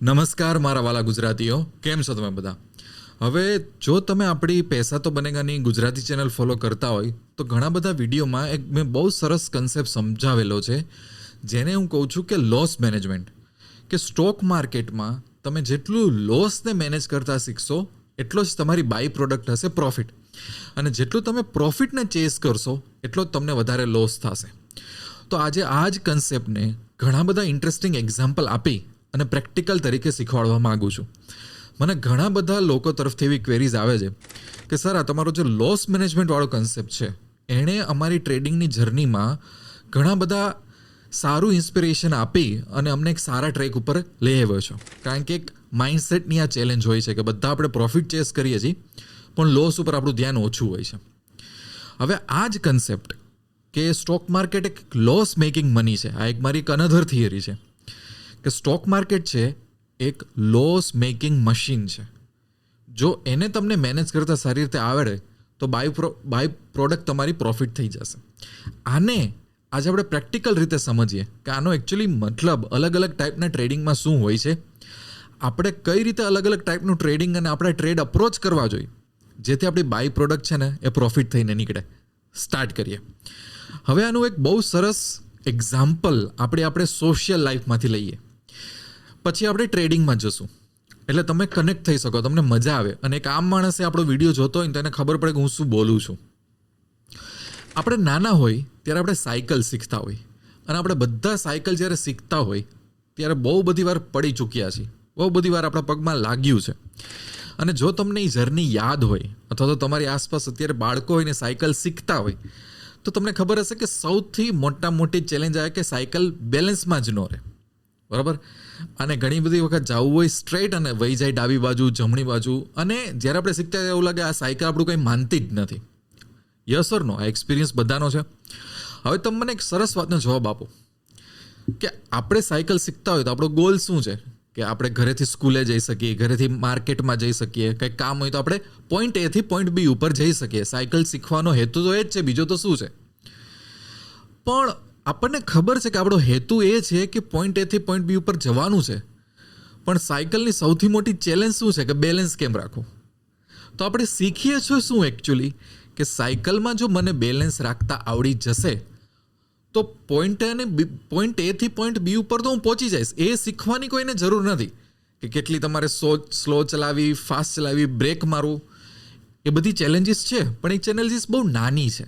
નમસ્કાર મારા વાલા ગુજરાતીઓ. કેમ છો તમે બધા? હવે જો તમે આપણી પૈસા તો બનેગાની ગુજરાતી ચેનલ ફોલો કરતા હોય, તો ઘણા બધા વિડીયોમાં એક મેં બહુ સરસ કન્સેપ્ટ સમજાવેલો છે, જેને હું કહું છું કે લોસ મેનેજમેન્ટ કે સ્ટોક માર્કેટમાં તમે જેટલું લોસને મેનેજ કરતા શીખશો, એટલો જ તમારી બાય પ્રોડક્ટ હશે પ્રોફિટ અને જેટલું તમે પ્રોફિટને ચેસ કરશો, એટલો જ તમને વધારે લોસ થશે. તો આજે આ જ કન્સેપ્ટને ઘણા બધા ઇન્ટરેસ્ટિંગ એક્ઝામ્પલ આપી અને પ્રેક્ટિકલ તરીકે શીખવાડવા માગું છું. મને ઘણા બધા લોકો તરફથી એવી ક્વેરીઝ આવે છે કે, સર, આ તમારો જે લોસ મેનેજમેન્ટવાળો કન્સેપ્ટ છે, એણે અમારી ટ્રેડિંગની જર્નીમાં ઘણા બધા સારું ઇન્સ્પિરેશન આપી અને અમને એક સારા ટ્રેક ઉપર લઈ આવ્યો છો. કારણ કે એક માઇન્ડસેટની આ ચેલેન્જ હોય છે કે બધા આપણે પ્રોફિટ ચેસ કરીએ છીએ, પણ લોસ ઉપર આપણું ધ્યાન ઓછું હોય છે. હવે આ જ કન્સેપ્ટ કે સ્ટોક માર્કેટ એક લોસ મેકિંગ મની છે. આ એક મારી એક અનધર થિયરી છે. કે સ્ટોક માર્કેટ છે, એક લોસ મેકિંગ મશીન છે. જો એને તમને મેનેજ કરતાં સારી રીતે આવડે, તો બાય પ્રો બાય પ્રોડક્ટ તમારી પ્રોફિટ થઈ જશે. આને આજે આપણે પ્રેક્ટિકલ રીતે સમજીએ કે આનો એકચ્યુઅલી મતલબ અલગ અલગ ટાઈપના ટ્રેડિંગમાં શું હોય છે. આપણે કઈ રીતે અલગ અલગ ટાઈપનું ટ્રેડિંગ અને આપણે ટ્રેડ અપ્રોચ કરવા જોઈએ, જેથી આપણી બાય પ્રોડક્ટ છે ને એ પ્રોફિટ થઈને નીકળે. સ્ટાર્ટ કરીએ. હવે આનું એક બહુ સરસ એક્ઝામ્પલ આપણે આપણે સોશિયલ લાઈફમાંથી લઈએ. પછી આપણે ટ્રેડિંગમાં જશું. એટલે તમે કનેક્ટ થઈ શકો, તમને મજા આવે. અને એક આમ માણસે આપણો વીડિયો જોતો હોય ને તો એને ખબર પડે કે હું શું બોલું છું. આપણે નાના હોય ત્યારે આપણે સાયકલ શીખતા હોય. અને આપણે બધા સાયકલ જ્યારે શીખતા હોય, ત્યારે બહુ બધી વાર પડી ચૂક્યા છીએ. બહુ બધી વાર આપણા પગમાં લાગ્યું છે. અને જો તમને એ જર્ની યાદ હોય, અથવા તો તમારી આસપાસ અત્યારે બાળકો હોય ને સાયકલ શીખતા હોય, તો તમને ખબર હશે કે સૌથી મોટા મોટી ચેલેન્જ આવે કે સાયકલ બેલેન્સમાં જ ન રહે. બરાબર? અને ઘણી બધી વખત જવું હોય સ્ટ્રેટ અને વહી જાય ડાબી બાજુ, જમણી બાજુ. અને જ્યારે આપણે શીખતા એવું લાગે આ સાયકલ આપણું કંઈ માનતી જ નથી. યસ ઓર નો આ એક્સપિરિયન્સ બધાનો છે. હવે તમે મને એક સરસ વાતનો જવાબ આપો. કે આપણે સાયકલ શીખતા હોય તો આપણો ગોલ શું છે? કે આપણે ઘરેથી સ્કૂલે જઈ શકીએ, ઘરેથી માર્કેટમાં જઈ શકીએ કંઈક કામ હોય તો આપણે પોઈન્ટ એથી પોઈન્ટ બી ઉપર જઈ શકીએ. સાયકલ શીખવાનો હેતુ તો એ જ છે, બીજો તો શું છે? પણ આપણને ખબર છે કે આપણો હેતુ એ છે કે પોઈન્ટ એથી પોઈન્ટ બી ઉપર જવાનું છે. પણ સાયકલની સૌથી મોટી ચેલેન્જ શું છે કે બેલેન્સ કેમ રાખવું? તો આપણે શીખીએ છીએ શું એકચ્યુઅલી કે સાયકલમાં જો મને બેલેન્સ રાખતા આવડી જશે, તો પોઈન્ટ અને પોઈન્ટ એથી પોઈન્ટ બી ઉપર તો હું પહોંચી જઈશ. એ શીખવાની કોઈને જરૂર નથી. કે કેટલી તમારે સો સ્લો ચલાવી ફાસ્ટ ચલાવી બ્રેક મારવું, એ બધી ચેલેન્જીસ છે, પણ એ ચેલેન્જીસ બહુ નાની છે.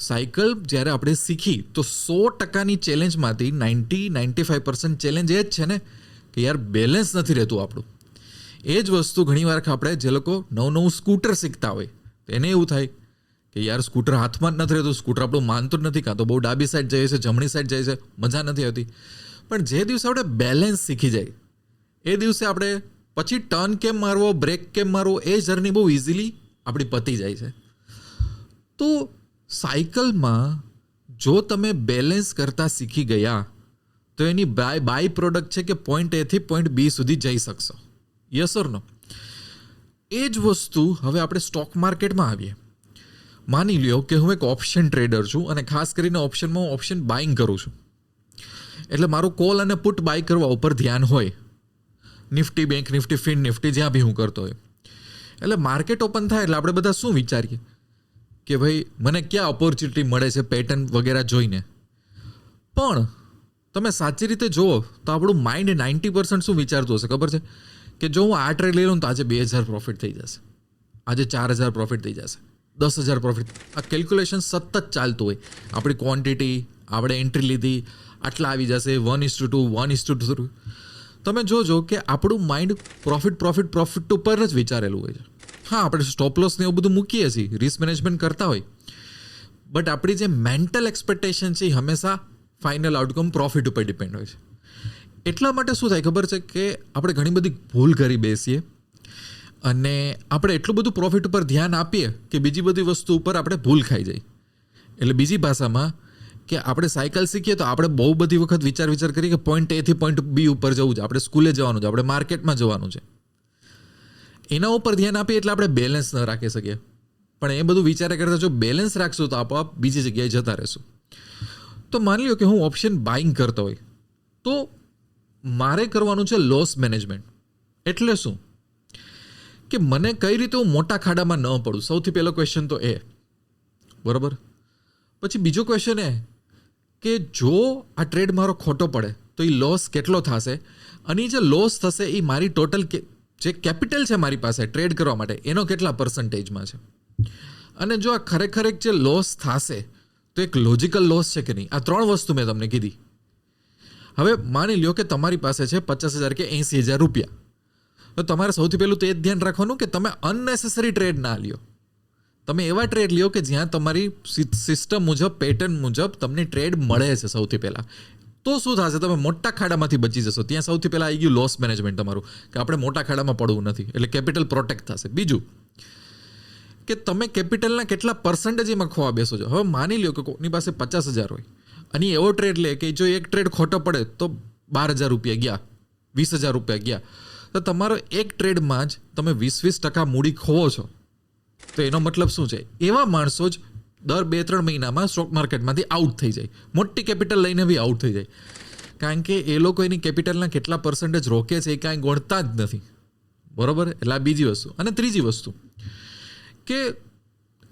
સાયકલ જ્યારે આપણે શીખી, તો સો ટકાની ચેલેન્જમાંથી ninety ninety five percent challenge એ જ છે ને કે યાર બેલેન્સ નથી રહેતું આપણું. એ જ વસ્તુ ઘણીવાર આપણે જે લોકો નવું નવું સ્કૂટર શીખતા હોય એને એવું થાય કે યાર સ્કૂટર હાથમાં જ નથી રહેતું, સ્કૂટર આપણું માનતું નથી, કાં તો બહુ ડાબી સાઈડ જાય છે, જમણી સાઈડ જાય છે, મજા નથી આવતી. પણ જે દિવસે આપણે બેલેન્સ શીખી જાય, એ દિવસે આપણે પછી ટર્ન કેમ મારવો, બ્રેક કેમ મારવો, એ જર્ની બહુ ઇઝીલી આપણી પતી જાય છે. તો સાયકલમાં જો તમે બેલેન્સ કરતાં શીખી ગયા, તો એની બાય બાય પ્રોડક્ટ છે કે પોઈન્ટ એથી પોઈન્ટ બી સુધી જઈ શકશો. યસ ઓર એ જ વસ્તુ હવે આપણે સ્ટોક માર્કેટમાં આવીએ. માની લ્યો કે હું એક ઓપ્શન ટ્રેડર છું અને ખાસ કરીને ઓપ્શનમાં હું ઓપ્શન બાઇંગ કરું છું. એટલે મારું કોલ અને પુટ બાય કરવા ઉપર ધ્યાન હોય. Nifty bank Nifty fin Nifty જ્યાં બી હું કરતો હોય. એટલે માર્કેટ ઓપન થાય એટલે આપણે બધા શું વિચારીએ? કે ભાઈ, મને ક્યાં ઓપોર્ચ્યુનિટી મળે છે પેટર્ન વગેરે જોઈને? પણ તમે સાચી રીતે જુઓ તો આપણું માઇન્ડ નાઇન્ટી પર્સન્ટ શું વિચારતું હશે, ખબર છે? કે જો હું આ ટ્રેડ લઈ લઉં તો આજે બે હજાર પ્રોફિટ થઈ જશે. આજે ચાર હજાર પ્રોફિટ થઈ જશે. દસ હજાર પ્રોફિટ આ કેલ્ક્યુલેશન સતત ચાલતું હોય. આપણી ક્વોન્ટિટી આપણે એન્ટ્રી લીધી, આટલા આવી જશે one is to two one is to two તમે જોજો કે આપણું માઇન્ડ પ્રોફિટ પ્રોફિટ પ્રોફિટ ઉપર જ વિચારેલું હોય છે. હા, આપણે સ્ટોપ લોસ ને એવું બધું મૂકીએ છીએ રિસ્ક મેનેજમેન્ટ કરતા હોય. બટ આપણી જે મેન્ટલ એક્સપેક્ટેશન છે, એ હંમેશા ફાઇનલ આઉટકમ પ્રોફિટ ઉપર ડિપેન્ડ હોય છે. એટલા માટે શું થાય ખબર છે કે આપણે ઘણી બધી ભૂલ કરી બેસીએ અને આપણે એટલું બધું પ્રોફિટ ઉપર ધ્યાન આપીએ કે બીજી બધી વસ્તુ ઉપર આપણે ભૂલ ખાઈ જાય એટલે બીજી ભાષામાં કે આપણે સાયકલ શીખીએ તો આપણે બહુ બધી વખત વિચાર વિચાર કરીએ કે પોઈન્ટ એથી પોઈન્ટ બી ઉપર જવું છે, આપણે સ્કૂલે જવાનું છે, આપણે માર્કેટમાં જવાનું છે. એના ઉપર ધ્યાન આપીએ એટલે આપણે બેલેન્સ ન રાખી શકીએ. પણ એ બધું વિચારે કરતાં જો બેલેન્સ રાખશું તો આપોઆપ બીજી જગ્યાએ જતા રહેશું. તો માની લો કે હું ઓપ્શન બાઇંગ કરતો હોય, તો મારે કરવાનું છે લોસ મેનેજમેન્ટ એટલે શું? કે મને કઈ રીતે હું મોટા ખાડામાં ન પડું? સૌથી પહેલો ક્વેશ્ચન તો એ. બરાબર? પછી બીજો ક્વેશ્ચન એ, કે જો આ ટ્રેડ મારો ખોટો પડે, તો એ લોસ કેટલો થશે? અને એ જે લોસ થશે એ મારી ટોટલ જે કેપિટલ છે મારી પાસે ટ્રેડ કરવા માટે, એનો કેટલા પર્સન્ટેજમાં છે? અને જો આ ખરેખર એક જે લોસ થશે, તો એક લોજિકલ લોસ છે કે નહીં? આ ત્રણ વસ્તુ મેં તમને કીધી. હવે માની લ્યો કે તમારી પાસે છે પચાસ હજાર કે એંસી હજાર રૂપિયા. તો તમારે સૌથી પહેલું તો એ ધ્યાન રાખવાનું કે તમે અનનેસેસરી ટ્રેડ ના લ્યો. તમે એવા ટ્રેડ લ્યો કે જ્યાં તમારી સિસ્ટમ મુજબ પેટર્ન મુજબ તમને ટ્રેડ મળે છે સૌથી પહેલાં. તો શું થશે? તમે મોટા ખાડામાંથી બચી જશો. ત્યાં સૌથી પહેલાં આવી ગયું લોસ મેનેજમેન્ટ તમારું, કે આપણે મોટા ખાડામાં પડવું નથી. એટલે કેપિટલ પ્રોટેક્ટ થશે. બીજું, કે તમે કેપિટલના કેટલા પર્સન્ટેજ એમાં ખોવા બેસો છો? હવે માની લ્યો કે કોઈની પાસે પચાસ હજાર હોય, અને એવો ટ્રેડ લે કે જો એક ટ્રેડ ખોટો પડે, તો બાર હજાર રૂપિયા ગયા, વીસ હજાર રૂપિયા ગયા. તો તમારો એક ટ્રેડમાં જ તમે વીસ વીસ ટકા મૂડી ખોવો છો. તો એનો મતલબ શું છે? એવા માણસો જ દર બે, ત્રણ મહિનામાં સ્ટોક માર્કેટમાંથી આઉટ થઈ જાય. મોટી કેપિટલ લઈને બી આઉટ થઈ જાય. કારણ કે એ લોકો એની કેપિટલના કેટલા પર્સન્ટેજ રોકે છે એ કાંઈ ગણતા જ નથી. બરોબર? એટલે આ બીજી વસ્તુ. અને ત્રીજી વસ્તુ કે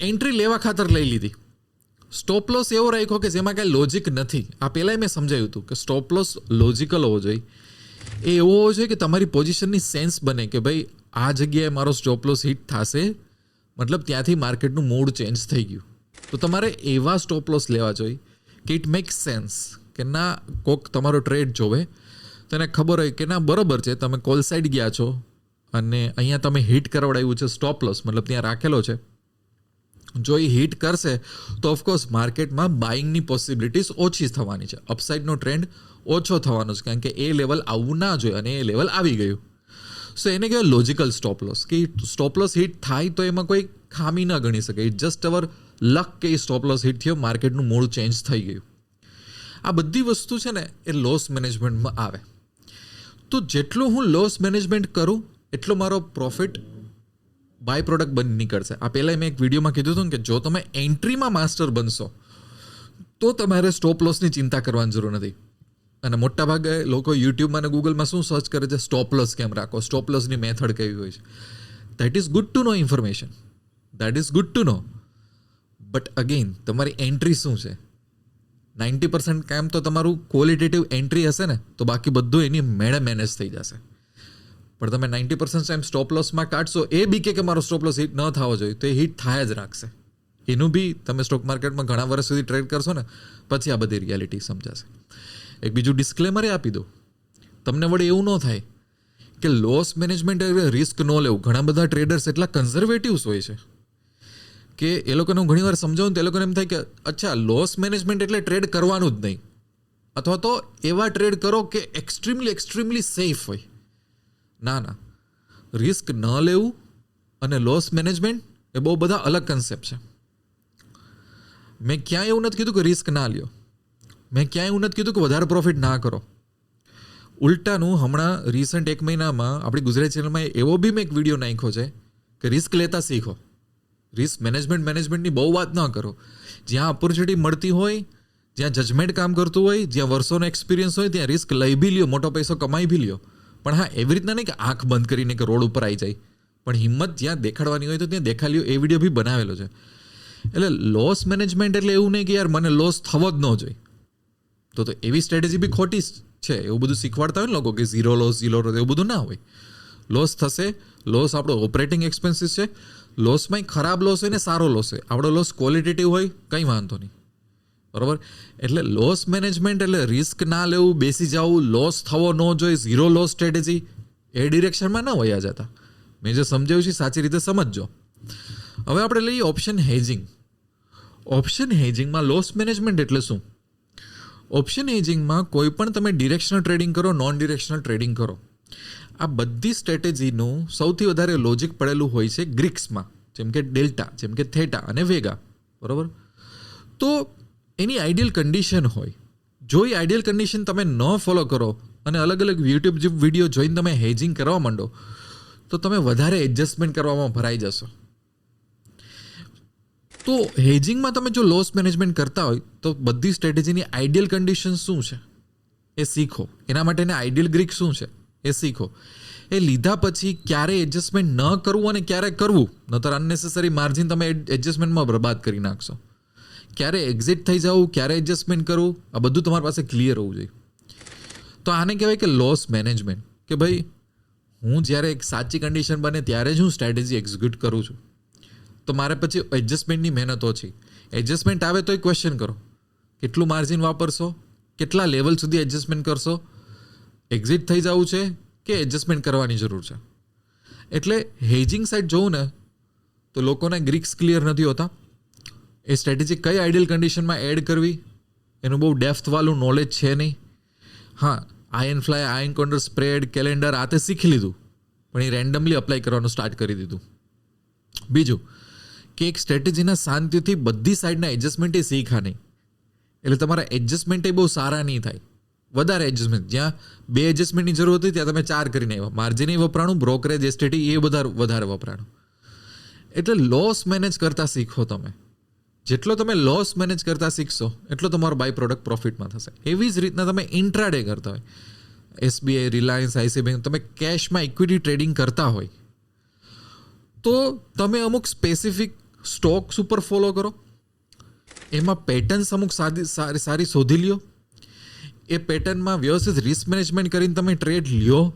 એન્ટ્રી લેવા ખાતર લઈ લીધી. સ્ટોપ લોસ એવો રાખ્યો કે જેમાં કાંઈ લોજિક નથી. આ પહેલાંય મેં સમજાવ્યું હતું કે સ્ટોપ લોસ લોજિકલ હોવો જોઈએ. એ એવો હોવો જોઈએ કે તમારી પોઝિશનની સેન્સ બને કે ભાઈ આ જગ્યાએ મારો સ્ટોપ લોસ હિટ થશે. મતલબ ત્યાંથી માર્કેટનું મૂડ ચેન્જ થઈ ગયું. તો તમારે એવા સ્ટોપ લોસ લેવા જોઈએ કે ઇટ મેક સેન્સ કે ના, કોક તમારો ટ્રેડ જોવે. તેને ખબર હોય કે ના, બરોબર છે, તમે કોલ સાઈડ ગયા છો અને અહીંયા તમે હિટ કરવડાવ્યું છે સ્ટોપ લોસ મતલબ ત્યાં રાખેલો છે. જો એ હિટ કરશે, તો ઓફકોર્સ માર્કેટમાં બાઇંગની પોસિબિલિટીઝ ઓછી થવાની છે. અપસાઇડનો ટ્રેન્ડ ઓછો થવાનો છે, કારણ કે એ લેવલ આવવું ના જોઈએ અને એ લેવલ આવી ગયું. સો એને કહેવાય લોજિકલ સ્ટોપ લોસ કે સ્ટોપ લોસ હિટ થાય તો એમાં કોઈ ખામી ન ગણી શકે. ઇટ જસ્ટ અવર લક કે સ્ટોપ લોસ હિટ થયો, માર્કેટનું મૂળ ચેન્જ થઈ ગયું. આ બધી વસ્તુ છે ને, એ લોસ મેનેજમેન્ટમાં આવે. તો જેટલું હું લોસ મેનેજમેન્ટ કરું, એટલો મારો પ્રોફિટ બાય પ્રોડક્ટ બની નીકળશે. આ પહેલાં મેં એક વિડીયોમાં કીધું હતું કે જો તમે એન્ટ્રીમાં માસ્ટર બનશો, તો તમારે સ્ટોપ લોસની ચિંતા કરવાની જરૂર નથી. અને મોટાભાગે લોકો યુટ્યુબમાં અને ગૂગલમાં શું સર્ચ કરે છે? સ્ટોપ લોસ કેમ રાખો? સ્ટોપ લોસની મેથડ કેવી હોય છે? That is good to know information that is good to know but again તમારી એન્ટ્રી શું છે? નાઇન્ટી પર્સન્ટ કામ તો તમારું ક્વોલિટેટિવ એન્ટ્રી હશે ને, તો બાકી બધું એની મેળે મેનેજ થઈ જશે. પણ તમે નાઇન્ટી પર્સન્ટ ટાઈમ સ્ટોપ લોસમાં કાઢશો, એ બી કે મારો સ્ટોપ લોસ હિટ ન થવો જોઈએ, તો એ હિટ થાય જ રાખશે. એનું બી તમે સ્ટોક માર્કેટમાં ઘણા વર્ષ સુધી ટ્રેડ કરશો ને, પછી આ બધી રિયાલિટી સમજાશે. એક બીજું ડિસ્ક્લેમરે આપી દો તમને વડે એવું ન થાય કે લોસ મેનેજમેન્ટ રિસ્ક ન લેવું. ઘણા બધા ટ્રેડર્સ એટલા કન્ઝર્વેટિવ્સ હોય છે. કે એ લોકોને હું ઘણીવાર સમજાવું તો એ લોકોને એમ થાય કે, અચ્છા લોસ મેનેજમેન્ટ એટલે ટ્રેડ કરવાનું જ નહીં. અથવા તો, એવા ટ્રેડ કરો કે એક્સ્ટ્રીમલી એક્સ્ટ્રીમલી સેફ હોય. ના ના. રિસ્ક ન લેવું અને લોસ મેનેજમેન્ટ એ બહુ બધા અલગ કન્સેપ્ટ છે. મેં ક્યાંય એવું નથી કીધું કે રિસ્ક ના લ્યો. મેં ક્યાંય એવું નથી કીધું કે વધારે પ્રોફિટ ના કરો. ઉલટાનું હમણાં રિસન્ટ એક મહિનામાં આપણી ગુજરાતી ચેનલમાં એવો બી મેં એક વીડિયો નાખ્યો છે કે રિસ્ક લેતા શીખો. રિસ્ક મેનેજમેન્ટ મેનેજમેન્ટની બહુ વાત ન કરો. જ્યાં ઓપોર્ચ્યુનિટી મળતી હોય, જ્યાં જજમેન્ટ કામ કરતું હોય, જ્યાં વર્ષોનો એક્સપિરિયન્સ હોય, ત્યાં રિસ્ક લઈ બી લ્યો, મોટો પૈસો કમાઈ બી લ્યો. પણ હા, એવી રીતના નહીં કે આંખ બંધ કરીને કે રોડ ઉપર આવી જાય. પણ હિંમત જ્યાં દેખાડવાની હોય તો ત્યાં દેખાડ્યો એ વીડિયો બી બનાવેલો છે. એટલે લોસ મેનેજમેન્ટ એટલે એવું નહીં કે યાર મને લોસ થવો જ ન જોઈએ. તો તો એવી સ્ટ્રેટેજી બી ખોટી છે. એવું બધું શીખવાડતા હોય ને લોકો કે ઝીરો લોસ ઝીરો લોસ એવું બધું ના હોય. લોસ થશે લોસ આપણો ઓપરેટિંગ એક્સપેન્સીસ છે. લોસમાં ખરાબ લોસ હોય ને સારો લોસ હોય. આપણો લોસ ક્વોલિટેટિવ હોય, કંઈ વાંધો નહીં. બરાબર? એટલે લોસ મેનેજમેન્ટ એટલે રિસ્ક ના લેવું, બેસી જવું લોસ થવો ન જોઈએ ઝીરો લોસ સ્ટ્રેટેજી એ ડિરેક્શનમાં ન વયા જતા. મેં જે સમજાવ્યું છે સાચી રીતે સમજજો. હવે આપણે લઈએ ઓપ્શન હેજિંગ ઓપ્શન હેજિંગમાં લોસ મેનેજમેન્ટ એટલે શું? ઓપ્શન હેજિંગમાં કોઈ પણ તમે ડિરેક્શનલ ટ્રેડિંગ કરો નોન ડિરેક્શનલ ટ્રેડિંગ કરો. આ બધી સ્ટ્રેટેજીનું સૌથી વધારે લોજિક પડેલું હોય છે ગ્રીક્સમાં, જેમ કે ડેલ્ટા, જેમ કે થેટા અને વેગા, બરાબર? તો એની આઈડિયલ કન્ડિશન હોય. જો એ આઈડિયલ કન્ડિશન તમે ન ફોલો કરો અને અલગ અલગ યુટ્યુબ વીડિયો જોઈને તમે હેજિંગ કરવા માંડો, તો તમે વધારે એડજસ્ટમેન્ટ કરવામાં ભરાઈ જશો. તો હેજિંગમાં તમે જો લોસ મેનેજમેન્ટ કરતા હોય, તો બધી સ્ટ્રેટેજીની આઈડિયલ કન્ડિશન શું છે? એ શીખો. એના માટેને આઈડિયલ ગ્રીક શું છે? એ શીખો. એ લીધા પછી ક્યારે એડજસ્ટમેન્ટ ન કરવું અને ક્યારે કરવું, નતર અનનેસેસરી માર્જિન તમે એડજસ્ટમેન્ટમાં બરબાદ કરી નાખશો. ક્યારે એક્ઝિટ થઈ જવું, ક્યારે એડજસ્ટમેન્ટ કરવું, આ બધું તમારી પાસે ક્લિયર હોવું જોઈએ. તો આને કહેવાય કે લોસ મેનેજમેન્ટ કે ભાઈ, હું જ્યારે એક સાચી કન્ડિશન બને ત્યારે જ હું સ્ટ્રેટેજી એક્ઝિક્યુટ કરું છું. તો મારે પછી એડજસ્ટમેન્ટની મહેનત ઓછી એડજસ્ટમેન્ટ આવે તો એ ક્વેશ્ચન કરો. કેટલું માર્જિન વાપરશો? કેટલા લેવલ સુધી એડજસ્ટમેન્ટ કરશો? એક્ઝિટ થઈ જવું છે કે એડજસ્ટમેન્ટ કરવાની જરૂર છે? એટલે હેજિંગ સાઇડ જોઉં ને, તો લોકોના ગ્રીક્સ ક્લિયર નથી હોતા. એ સ્ટ્રેટેજી કઈ આઈડિયલ કન્ડિશનમાં એડ કરવી? એનું બહુ ડેફ્થવાળું નોલેજ છે નહીં. હા iron fly iron condor spread calendar આ તે શીખી લીધું. પણ એ રેન્ડમલી અપ્લાય કરવાનું સ્ટાર્ટ કરી દીધું. બીજું, કે એક સ્ટ્રેટેજીના શાંતિથી બધી સાઈડના એડજસ્ટમેન્ટ એ શીખા નહીં. એટલે તમારા એડજસ્ટમેન્ટ એ બહુ સારા નહીં થાય. વધારે એડજસ્ટમેન્ટ જ્યાં બે એડજસ્ટમેન્ટની જરૂર હતી, ત્યાં તમે ચાર કરીને આવ્યા. માર્જિન વપરાણું બ્રોકરેજ એસ્ટેટી એ બધા વધારે વપરાણું. એટલે લોસ મેનેજ કરતા શીખો તમે. જેટલો તમે લોસ મેનેજ કરતા શીખશો, એટલો તમારો બાય પ્રોડક્ટ પ્રોફિટમાં થશે. એવી જ રીતના તમે ઇન્ટ્રાડે કરતા હોય. એસબીઆઈ રિલાયન્સ આઈસી બેંક તમે કેશમાં ઇક્વિટી ટ્રેડિંગ કરતા હોય, તો તમે અમુક સ્પેસિફિક સ્ટોક્સ ઉપર ફોલો કરો. એમાં પેટર્ન્સ અમુક સારી સારી શોધી લ્યો. એ પેટર્નમાં વ્યવસ્થિત રિસ્ક મેનેજમેન્ટ કરીને તમે ટ્રેડ લ્યો.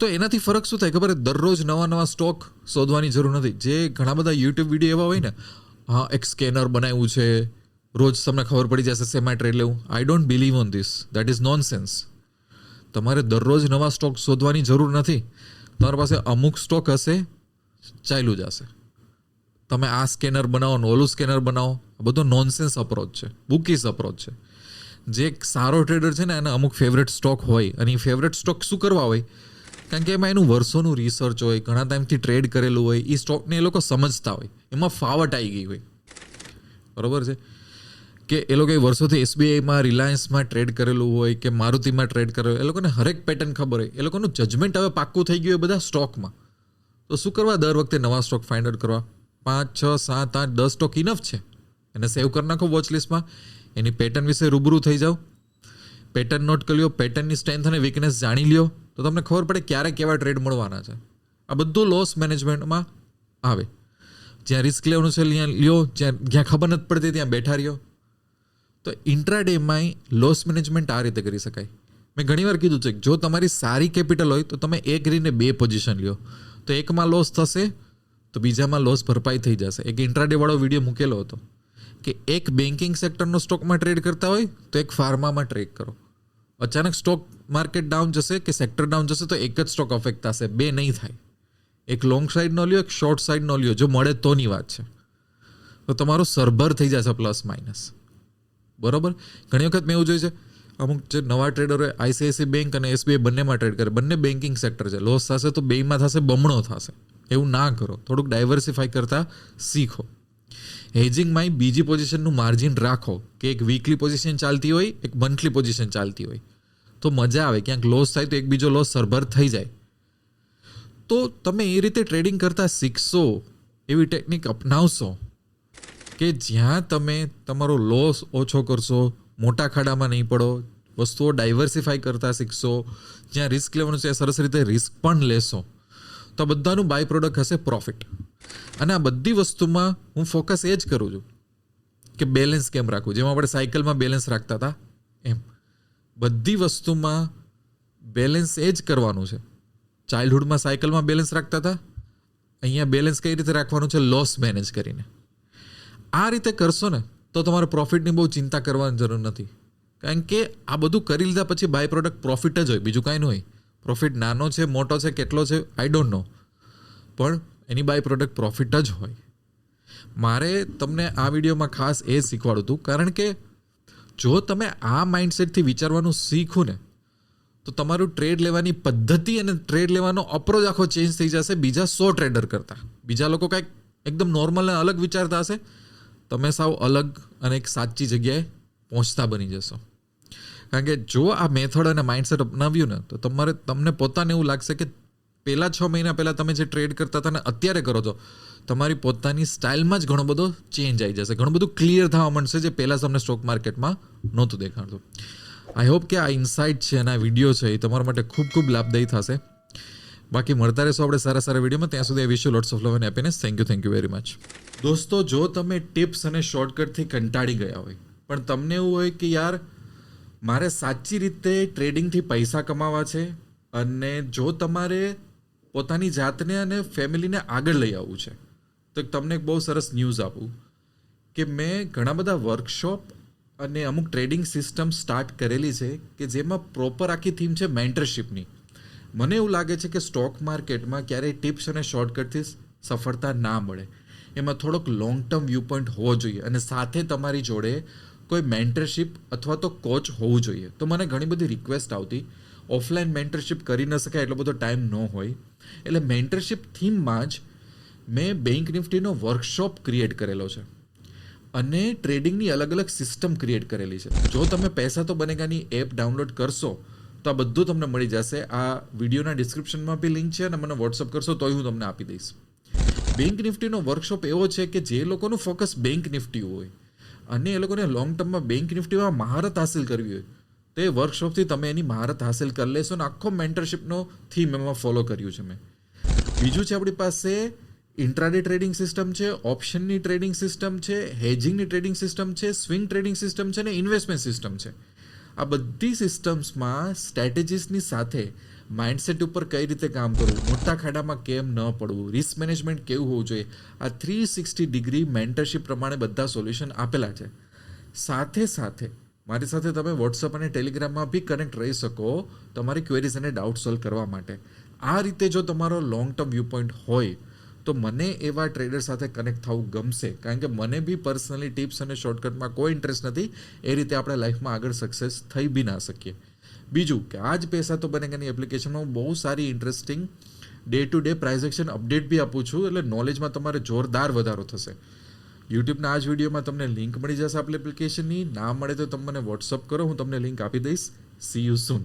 તો એનાથી ફરક શું થાય? ખબર દરરોજ નવા નવા સ્ટોક શોધવાની જરૂર નથી. જે ઘણા બધા યુટ્યુબ વીડિયો એવા હોય ને, હા, એક સ્કેનર બનાવ્યું છે. રોજ તમને ખબર પડી જશે, શેમાં ટ્રેડ લેવું? I don't believe on this that is nonsense તમારે દરરોજ નવા સ્ટોક શોધવાની જરૂર નથી. તમારી પાસે અમુક સ્ટોક હશે, ચાલ્યું જશે. તમે આ સ્કેનર બનાવો ઓલું સ્કેનર બનાવો. આ બધો નોનસેન્સ અપ્રોચ છે. બુકીસ અપ્રોચ છે. જે એક સારો ટ્રેડર છે ને, એને અમુક ફેવરેટ સ્ટોક હોય અને એ ફેવરેટ સ્ટોક શું કરવા હોય? કારણ કે એમાં એનું વર્ષોનું રિસર્ચ હોય, ઘણા ટાઈમથી ટ્રેડ કરેલું હોય, એ સ્ટોકને એ લોકો સમજતા હોય. એમાં ફાવટ આવી ગઈ હોય. બરોબર છે? કે એ લોકોએ વર્ષોથી એસબીઆઈમાં રિલાયન્સમાં ટ્રેડ કરેલું હોય કે મારુતિમાં ટ્રેડ કરેલું એ લોકોને હરેક પેટર્ન ખબર હોય. એ લોકોનું જજમેન્ટ હવે પાક્કું થઈ ગયું હોય બધા સ્ટોકમાં તો શું કરવા દર વખતે નવા સ્ટોક ફાઇન્ડ આઉટ કરવા? પાંચ, છ, સાત, આઠ, દસ સ્ટોક ઇનફ છે? એને સેવ કરી નાખો વોચ લિસ્ટમાં એની પેટર્ન વિશે રૂબરૂ થઈ જાઓ. પેટર્ન નોટ કરી લ્યો પેટર્નની સ્ટ્રેન્થ અને વીકનેસ જાણી લ્યો, તો તમને ખબર પડે ક્યારે કેવા ટ્રેડ મળવાના છે. આ બધું લોસ મેનેજમેન્ટમાં આવે. જ્યાં રિસ્ક લેવાનું છે, ત્યાં લ્યો, જ્યાં જ્યાં ખબર નથી પડતી, ત્યાં બેઠા રહ્યો. તો ઇન્ટ્રાડેમાં લોસ મેનેજમેન્ટ આ રીતે કરી શકાય. મેં ઘણીવાર કીધું છે જો તમારી સારી કેપિટલ હોય, તો તમે એક રીને બે પોઝિશન લ્યો. તો એકમાં લોસ થશે, તો બીજામાં લોસ ભરપાઈ થઈ જશે. એક ઇન્ટ્રાડેવાળો વીડિયો મૂકેલો હતો. કે એક બેન્કિંગ સેક્ટરનો સ્ટોકમાં ટ્રેડ કરતા હોય, તો એક ફાર્મામાં ટ્રેડ કરો. અચાનક સ્ટોક માર્કેટ ડાઉન જશે કે સેક્ટર ડાઉન જશે, તો એક જ સ્ટોક અફેક્ટ થશે. બે નહીં થાય. એક લોંગ સાઈડનો લ્યો, એક શોર્ટ સાઈડનો લ્યો. જો મળે તોની વાત છે. તો તમારો સરભર થઈ જશે પ્લસ માઇનસ બરોબર? ઘણી વખત મેં એવું જોયું છે, અમુક જે નવા ટ્રેડરો આઈસીઆઈસી બેંક અને એસબીઆઈ બંનેમાં ટ્રેડ કરે. બંને બેન્કિંગ સેક્ટર છે. લોસ થશે તો બેમાં થશે, બમણો થશે. એવું ના કરો. થોડુંક ડાયવર્સિફાઈ કરતાં શીખો. હેજિંગમાં બીજી પોઝિશનનું માર્જિન રાખો કે એક વીકલી પોઝિશન ચાલતી હોય, એક મંથલી પોઝિશન ચાલતી હોય. તો મજા આવે, ક્યાંક લોસ થાય તો એક બીજો લોસ સરભર થઈ જાય. તો તમે એ રીતે ટ્રેડિંગ કરતાં શીખશો, એવી ટેકનિક અપનાવશો કે જ્યાં તમે તમારો લોસ ઓછો કરશો, મોટા ખાડામાં નહીં પડો, વસ્તુઓ ડાયવર્સિફાઈ કરતા શીખશો, જ્યાં રિસ્ક લેવાનું છે સરસ રીતે રિસ્ક પણ લેશો. તો બધાનું બાય પ્રોડક્ટ હશે પ્રોફિટ અને આ બધી વસ્તુમાં હું ફોકસ એ જ કરું છું કે બેલેન્સ કેમ રાખવું? જેમાં આપણે સાયકલમાં બેલેન્સ રાખતા હતા, એમ. બધી વસ્તુમાં બેલેન્સ એ જ કરવાનું છે. ચાઇલ્ડહુડમાં સાયકલમાં બેલેન્સ રાખતા હતા, અહીંયા બેલેન્સ કઈ રીતે રાખવાનું છે? લોસ મેનેજ કરીને. આ રીતે કરશો ને, તો તમારે પ્રોફિટની બહુ ચિંતા કરવાની જરૂર નથી. કારણ કે આ બધું કરી લીધા પછી બાય પ્રોડક્ટ પ્રોફિટ જ હોય, બીજું કાંઈ ન હોય. પ્રોફિટ નાનો છે, મોટો છે, કેટલો છે? આઈ ડોન્ટ નો પણ એની બાય પ્રોડક્ટ પ્રોફિટ જ હોય. મારે તમને આ વિડીયોમાં ખાસ એ શીખવાડું હતું, કારણ કે જો તમે આ માઇન્ડસેટથી વિચારવાનું શીખો ને, તો તમારું ટ્રેડ લેવાની પદ્ધતિ અને ટ્રેડ લેવાનો અપ્રોચ આખો ચેન્જ થઈ જશે, બીજા સો ટ્રેડર કરતાં. બીજા લોકો કાંઈક એકદમ નોર્મલ અને અલગ વિચારતા હશે, તમે સાવ અલગ અને એક સાચી જગ્યાએ પહોંચતા બની જશો. કારણ કે જો આ મેથડ અને માઇન્ડસેટ અપનાવ્યું ને, તો તમારે, તમને પોતાને એવું લાગશે કે પહેલાં છ મહિના પહેલાં તમે જે ટ્રેડ કરતા હતા ને અત્યારે કરો છો, તમારી પોતાની સ્ટાઇલમાં જ ઘણો બધો ચેન્જ આવી જશે. ઘણું બધું ક્લિયર થવા માંડશે જે પહેલાં તમને સ્ટોક માર્કેટમાં નહોતું દેખાડતું. આઈ હોપ કે આ ઇન્સાઇટ છે અને આ વીડિયો છે એ તમારા માટે ખૂબ ખૂબ લાભદાયી થશે. બાકી મળતા રહેશો આપણે સારા સારા વિડીયોમાં ત્યાં સુધી wish you lots of love and happiness thank you thank you very much દોસ્તો, જો તમે ટિપ્સ અને શોર્ટકટથી કંટાળી ગયા હોય, પણ તમને એવું હોય કે યાર, મારે સાચી રીતે ટ્રેડિંગથી પૈસા કમાવા છે, અને જો તમારે પોતાની જાતને અને ફેમિલીને આગળ લઈ આવવું છે. તો તમને એક બહુ સરસ ન્યૂઝ આપું કે મેં ઘણા બધા વર્કશોપ અને અમુક ટ્રેડિંગ સિસ્ટમ સ્ટાર્ટ કરેલી છે કે જેમાં પ્રોપર આખી થીમ છે મેન્ટરશિપની મને એવું લાગે છે કે સ્ટોક માર્કેટમાં ક્યારેય ટિપ્સ અને શોર્ટકટથી સફળતા ના મળે. એમાં થોડોક લોંગ ટર્મ વ્યૂ પોઈન્ટ હોવો જોઈએ અને સાથે તમારી જોડે કોઈ મેન્ટરશિપ અથવા તો કોચ હોવું જોઈએ. તો મને ઘણી બધી રિક્વેસ્ટ આવતી ઓફલાઈન મેન્ટરશિપ કરી ન શકાય એટલો બધો ટાઈમ ન હોય. એટલે મેન્ટરશિપ થીમમાં જ મેં બેંક નિફ્ટીનો વર્કશોપ ક્રિએટ કરેલો છે. અને ટ્રેડિંગની અલગ અલગ સિસ્ટમ ક્રિએટ કરેલી છે. જો તમે પૈસા તો બનેગાની એપ ડાઉનલોડ કરશો, તો આ બધું તમને મળી જશે. આ વિડીયોના ડિસ્ક્રિપ્શનમાં બી લિંક છે અને મને વોટ્સઅપ કરશો, તોય હું તમને આપી દઈશ. બેંક નિફ્ટીનો વર્કશોપ એવો છે કે જે લોકોનું ફોકસ બેંક નિફ્ટી હોય. અને એ લોકોને લોંગ ટર્મમાં બેંક નિફ્ટીમાં મહારત હાસિલ કરવી હોય. તો વર્કશોપથી તમે એની મહારત હાસિલ કરી લેશો અને આખો મેન્ટરશિપનો થીમ એમાં ફોલો કર્યું છે મેં. બીજું છે આપણી પાસે ઇન્ટ્રાડે ટ્રેડિંગ સિસ્ટમ છે ઓપ્શનની ટ્રેડિંગ સિસ્ટમ છે હેજિંગની ટ્રેડિંગ સિસ્ટમ છે સ્વિંગ ટ્રેડિંગ સિસ્ટમ છે અને ઇન્વેસ્ટમેન્ટ સિસ્ટમ છે. આ બધી સિસ્ટમ્સમાં સ્ટ્રેટેજીસની સાથે માઇન્ડસેટ ઉપર કઈ રીતે કામ કરવું, મોટા ખાડામાં કેમ ન પડવું રિસ્ક મેનેજમેન્ટ કેવું હોવું જોઈએ, આ થ્રી સિક્સટી ડિગ્રી મેન્ટરશીપ પ્રમાણે બધા સોલ્યુશન આપેલા છે. સાથે સાથે મારી સાથે તમે વોટ્સઅપ અને ટેલિગ્રામમાં બી કનેક્ટ રહી શકો તમારી ક્વેરીઝ અને ડાઉટ સોલ્વ કરવા માટે. આ રીતે જો તમારો લોંગ ટર્મ વ્યૂ પોઈન્ટ હોય, તો મને એવા ટ્રેડર સાથે કનેક્ટ થવું ગમશે. કારણ કે મને બી પર્સનલી ટિપ્સ અને શોર્ટકટમાં કોઈ ઇન્ટરેસ્ટ નથી. એ રીતે આપણે લાઈફમાં આગળ સક્સેસ થઈ બી ના શકીએ. બીજું કે આ જ પૈસા તો બનેગાની એપ્લિકેશનમાં હું બહુ સારી interesting day to day price update બી આપું છું. એટલે નોલેજમાં તમારે જોરદાર વધારો થશે. યુટ્યુબના આ જ વિડીયોમાં તમને લિંક મળી જશે આપણી એપ્લિકેશનની ના. મળે તો તમે મને વોટ્સઅપ કરો, હું તમને લિંક આપી દઈશ. C you soon